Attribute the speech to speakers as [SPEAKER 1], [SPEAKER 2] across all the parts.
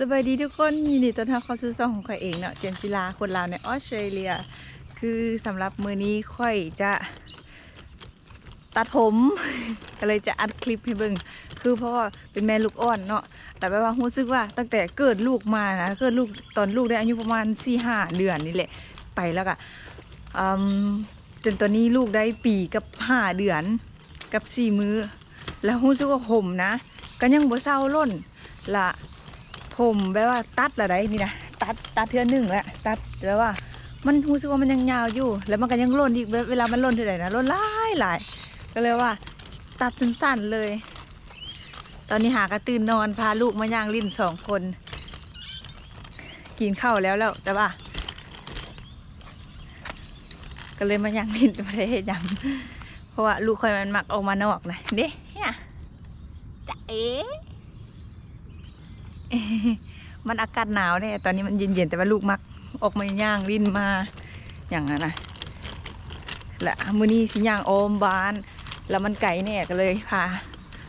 [SPEAKER 1] สวัสดีทุกคนยินดีต้อนรับเข้าสู่ช่องของข่อยเองเนาะเจนจิลาคนลาวในออสเตรเลีย คือสำหรับมือนี้ค่อยจะตัดผม ก็เลยจะอัดคลิปให้เบิ่งคือเพราะว่าเป็นแม่ลูกอ่อนเนาะแต่แบบว่ารู้สึกว่าตั้งแต่เกิดลูกมานะเกิดลูกตอนลูกได้อายุประมาณ4ี่ห้าเดือนนี่แหละไปแล้วก็อืมจนตอนนี้ลูกได้ปีกับห้าเดือนกับสี่มือแล้วรู้สึกว่าผมนะ ก็ยังบ่เศร้าล่นละ ผมแบบว่าตัดละได้นี่นะตัดตัดเทือหนึ่งแหละตัดแบบว่า มันรู้สึกว่ามันยังยาวอยู่ แล้วมันก็ยังล่นอีกเวลามันล่นเท่าไหร่นะล่นหลายหลายก็เลยว่า ตัดสั้นๆเลย ตอนนี้หากระตื่นนอนพาลูกมาย่างลิ้นสองคน กินข้าวแล้วแล้วแต่ว่า ก็เลยมาย่างลิ้นประเทศยังเพราะว่าลูกคอยมันหมักออกมานอกนะเด้เนี่ยจะเอ๋ มันอากาศหนาวเนี่ยตอนนี้มันเย็นๆแต่ว่าลูกมักออกมาย่างลิ้นมาอย่างนั้นนะและมือนี้สิย่างโอมบาน แล้วมันไก่เนี่ยก็เลยพา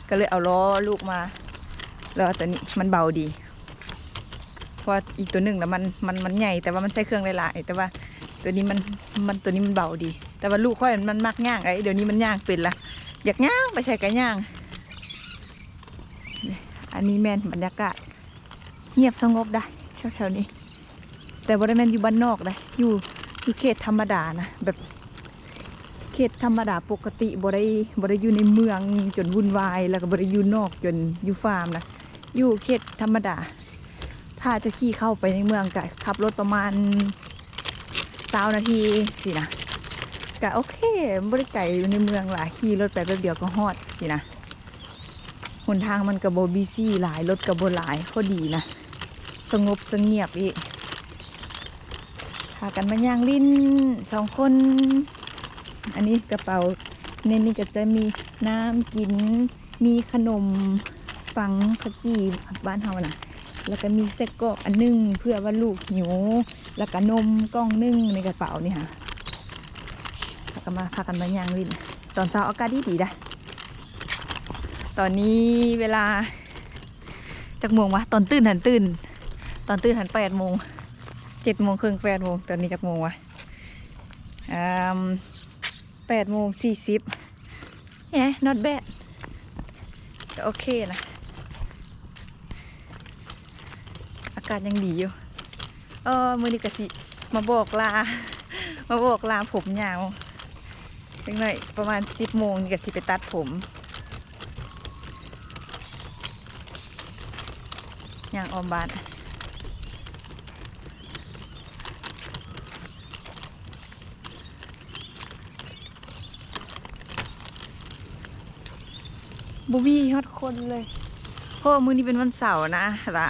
[SPEAKER 1] ก็เลยเอาล้อลูกมาแล้วตัวนี้มันเบาดีเพราะอีกตัวหนึ่งแล้วมันมันมันใหญ่แต่ว่ามันใช้เครื่องหลายๆแต่ว่าตัวนี้มันมันตัวนี้มันเบาดี แต่ว่าลูกค่อยมันมักย่างไอ้เดี๋ยวนี้มันย่างเป็นละอยากย่างไปใส่กระย่าง อันนี้แมนบรรยากาศ เงียบสงบได้แถวๆนี้ แต่บริเวณอยู่บ้านนอกได้อยู่อยู่เขตธรรมดานะแบบเขตธรรมดาปกติบริบริอยู่ในเมืองจนวุ่นวาย แล้วก็บริอยู่นอกจนอยู่ฟาร์มนะอยู่เขตธรรมดา ถ้าจะขี่เข้าไปในเมืองก็ขับรถประมาณสานาทีสินะก็โอเคบริไก่อยู่ในเมืองหลายขี่รถไปแป๊บเดียวก็ฮอดสินะหนทางมันกับโบบีซี่หลายรถกับโบหลายเขาดีนะ สงบสงเงียบอีกพากันมาย่างลิ้นสองคน อันนี้กระเป๋าในนี้ก็จะมีน้ำกิน มีขนมปังขจีบ้านเฮานะแล้วก็มีเซ็กกรอกอันหนึงเพื่อว่าลูกหิว แล้วก็นมกล้องนึ่งในกระเป๋านี่ค่ะพากันมาพากันมาย่างลิ้น ตอนเช้าอากาศดีดีๆนะตอนนี้เวลาจากโมงวะตอนตื่นหันตื่น ตอนตื่นหันแปดโมงเจ็ดโมงครึ่งแปดโมงตอนนี้จากโมงวะแปดโมงสี่สิบเฮ้ not bad ก็โอเคนะ อากาศยังดีอยู่ เออมือนี้กสิ มาบอกลา มาบอกลาผมยาวจังหน่อยประมาณสิบโมงนี่กสิไปตัดผมอย่างออมบาน บูบี้ฮอดคนเลยเพราะว่ามื้อนี้เป็นวันเสาร์นะละ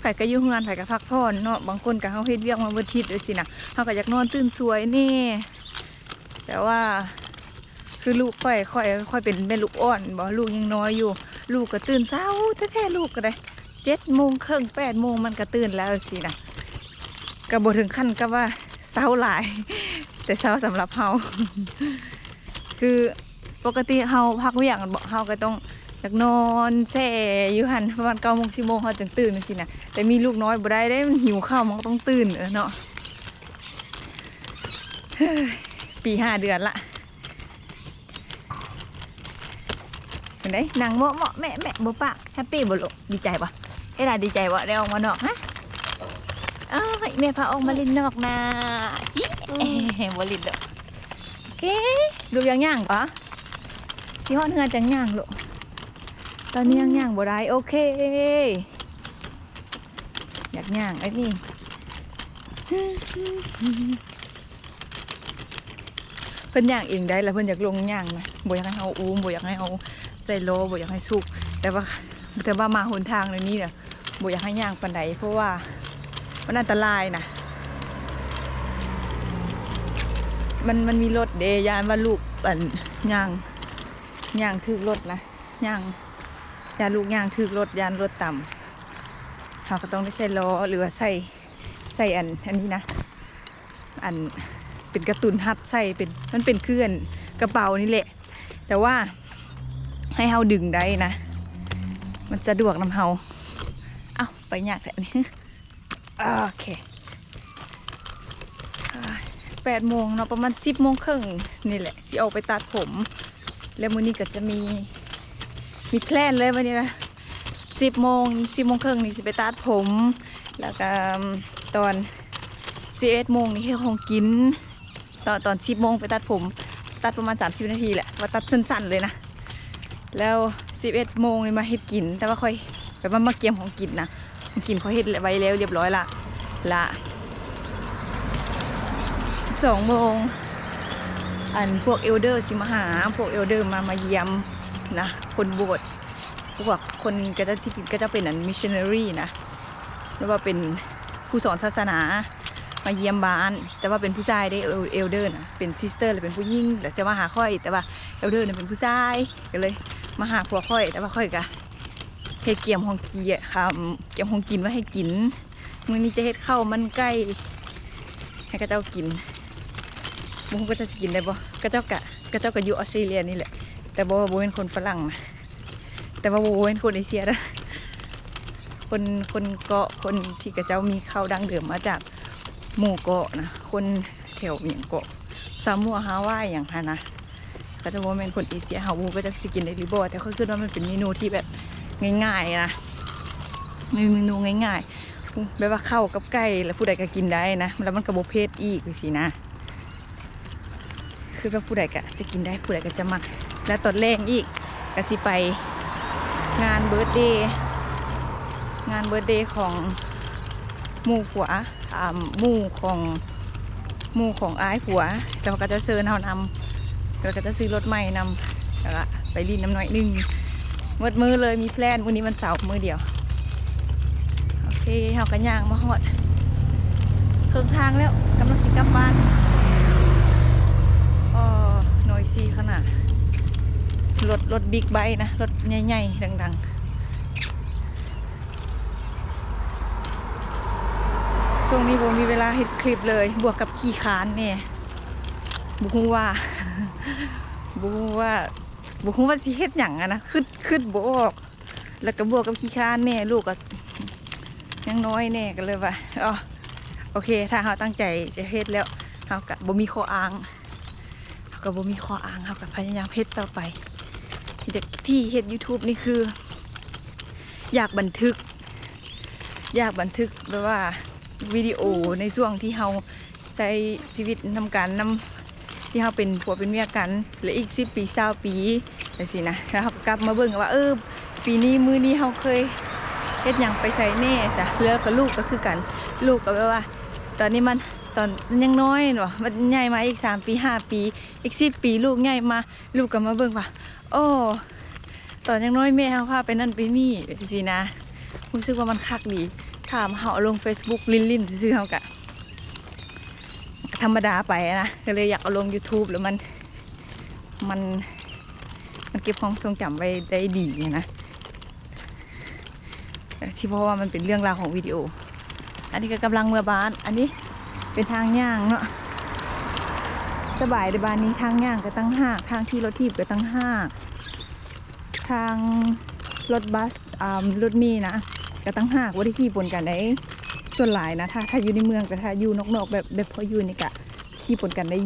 [SPEAKER 1] ไผก็อยู่เฮือนไผก็พักผ่อนเนาะบางคนก็เฮาเฮ็ดเวียกมาเบิดทิศเลยสินะเฮาก็อยากนอนตื่นสวยแน่แต่ว่าคือลูกค่อยค่อยค่อยเป็นแม่ลูกอ่อนบ่ลูกยังน้อยอยู่ ลูกก็ตื่นเช้าแท้ๆลูกก็ได้เจ็ดโมงครึ่งแปดโมงมันก็ตื่นแล้วสินะก็บถึงขั้นก็ว่าเศร้าหลาย แต่เศร้าสำหรับเฮาคือ ปกติเฮาพักเวียงบอกเฮาก็ต้องอยากนอนแช่อยู่หันประมาณเก้าโมงสิบโมงเฮาจึงตื่นสินะแต่มีลูกน้อยบ่ได้ได้มันหิวข้าวมันก็ต้องตื่นเออเนาะปีห้าเดือนละเป็นไงนางเหมาะเหมาะแม่แม่บ่ปาแฮปปี้บ่ลูกดีใจปะเอ้ล่ะดีใจว่ได้ออกมานอกฮะเอ้ยแม่พาออกมาเลินนอกนะจิเอ้บลินดอกโอเคดูยังย่างปะ ที่ห้องเฮือนจังย่างลูกตอนนี้ยังย่างบ่ได้โอเค อยากย่างไอ้นี่เพิ่นย่างเองได้แล้วเพิ่นอยากลงย่างนะบ่อยากให้เอาอุ้มบ่อยากให้เอาใส่โลบ่อยากให้สุก แต่ว่าแต่ว่ามาหนทางในนี้เนี่ยบ่อยากให้ย่างปันไดเพราะว่ามันอันตรายนะมันมันมีรถเดยานว่าลูกปันย่าง ย่างถือรถนะย่างยานลูกย่างถือรถยานรถต่ำเราก็ต้องได้ใส่ล้อหรือว่าใส่ใส่อันอันนี้นะ อันเป็นกระตุนฮัดใส่เป็นมันเป็นเคลื่อนกระเป๋านี่แหละ แต่ว่าให้เฮาดึงได้นะ มันจะดวกน้ำเฮาเอาไปไปยากแท้นี่โอเคแปดโมงเนาะประมาณสิบโมงครึ่งนี่แหละสิออกไปตัดผม แล้วมื้อนี้ก็จะมีมีแพลนเลยวันนี้นะสิบโมงสิบโมงครึ่งนี่สิไปตัดผม แล้วก็ตอนสิบเอ็ดโมงนี่ให้ของกิน ตอนตอนสิบโมงไปตัดผม ตัดประมาณสามสิบนาทีแหละว่าตัดสั้นๆเลยนะ แล้วสิบเอ็ดโมงนี่มาเฮ็ดกิน แต่ว่าค่อยแบบว่ามาเกียมของกินนะของกินเขาเฮ็ดไว้แล้วเรียบร้อยละละสิบสองโมง อันพวกเอลเดอร์สิมาหา พวกเอลเดอร์มามาเยี่ยมนะ คนโบสถ์พวกคนก็จะที่ก็จะเป็นอันมิชชันนารีนะไม่ว่าเป็นผู้สอนศาสนามาเยี่ยมบ้าน แต่ว่าเป็นผู้ชายได้เอลเดอร์นะเป็นซิสเตอร์หรือเป็นผู้หญิงแต่จะมาหาค่อย แต่ว่าเอลเดอร์เนี่ยเป็นผู้ชายก็เลยมาหาพวกค่อย แต่ว่าค่อยกะเฮ็ดเกี่ยมของกีอะค่ะเกี่ยมของกินไว้ให้กินมื้อนี้จะเฮ็ดข้าวมันไก่ให้กระเจ้ากิน บุ้งก็จะกินได้บ่กระเจ้ากะกระเจ้ากะอยู่ออสเตรเลียนี่แหละ แต่บ่ว่าบ่เป็นคนฝรั่งนะแต่ว่าโบเป็นคนเอเชียนะคนคนเกาะคนที่กระเจ้ามีข้าวดังเดิมมาจากหมู่เกาะนะคนแถวอย่างเกาะซามัวฮาวายอย่างฮะนะก็จะว่าเป็นคนเอเชียเฮาวูก็จะสกินได้รือบ่แต่เขาคิดว่ามันเป็นเมนูที่แบบง่ายๆนะมีเมนูง่ายๆแบบว่าข้าวกับไก่แล้วผู้ใดก็กินได้นะแล้วมันก็บ่เผ็ดอีกสินะ คือว่าผู้ใดก็จะกินได้ผู้ใดก็จะมัก และตอนแรกอีกก็สิไปงานเบิร์ d เดย์งานเบิร์ d เดย์ของหมู่ผัวอ่าหมู่ของหมู่ของอ้ายผัวแต่ว่าก็จะเชิญเฮานำเราก็จะซื้อรถใหม่นำแล้วก็ไปดินน้ำหน่อยหนึงหมดมือเลยมีแพลนวันนี้มันเสาร์มือเดียวโอเคเฮากันย่างมาหอดครึ่งทางแล้วกำลังสิกลับบ้าน ไอยซีขนาดรถรถบิ๊กไบค์นะ รถใหญ่ๆดัง ๆ ช่วงนี้ผมมีเวลาเห็ดคลิปเลย บวกกับขี่คานเนี่ยบุคว่าบุคว่าบุคว่าสิเฮ็ดหยังอะนะขึ้นขึ้นบอกแล้วก็บวกกับขี้ค้านแน่ลูกก็ยังน้อยแน่ก็เลยว่าอ๋อโอเค ถ้าเราตั้งใจจะเฮ็ดแล้วเราก็บ่มีข้ออ้าง ก็บ่มีข้ออ้างเราก็พยายามเฮ็ดต่อไปที่ที่เฮ็ด YouTube นี่คือ อยากบันทึก อยากบันทึกแบบว่าวิดีโอในช่วงที่เราใช้ชีวิตนำกันนำที่เราเป็นผัวเป็นเมียกันและอีกสิบปีเศร้าปีไปสินะแล้วเราก็กลับมาเบิ่งว่าเออปีนี้มือนี้เราเคยเฮ็ดหยังไปใส่แน่จ้ะแล้วกับลูกก็คือกัน ลูกก็แบบว่า ตอนนี้มัน ตอนยังน้อยเนาะมันใหญ่มาอีกสามปีห้าปี อีกสิบปีลูกใหญ่มา ลูกก็มาเบิ่งว่าโอ้ตอนยังน้อยแม่เขาพาไปนั่นไปนี่สินะรู้สึกว่ามันคักดี ถามเขาลง Facebook ลินลินซื้อเขากะธรรมดาไปนะก็เลยอยากเอาลง YouTube แล้วมันมัน มันเก็บความทรงจำไว้ได้ดีนะที่เพราะว่ามันเป็นเรื่องราวของวิดีโอ อันนี้ก็กำลังเมื่อบ้าน อันนี้ เป็นทางย่างเนาะสบายในบ้านนี้ทางย่างก็ตั้งห้ากทางที่รถทีบก็ตั้งห้ากทางรถบัสอ่ารถมีนะก็ตั้งห้ากว่าที่ขี่ปนกันได้ส่วนหลายนะถ้าถ้าอยู่ในเมืองแต่ถ้าอยู่นอกๆแบบแบบพออยู่นี่กะขี่ปนกันได้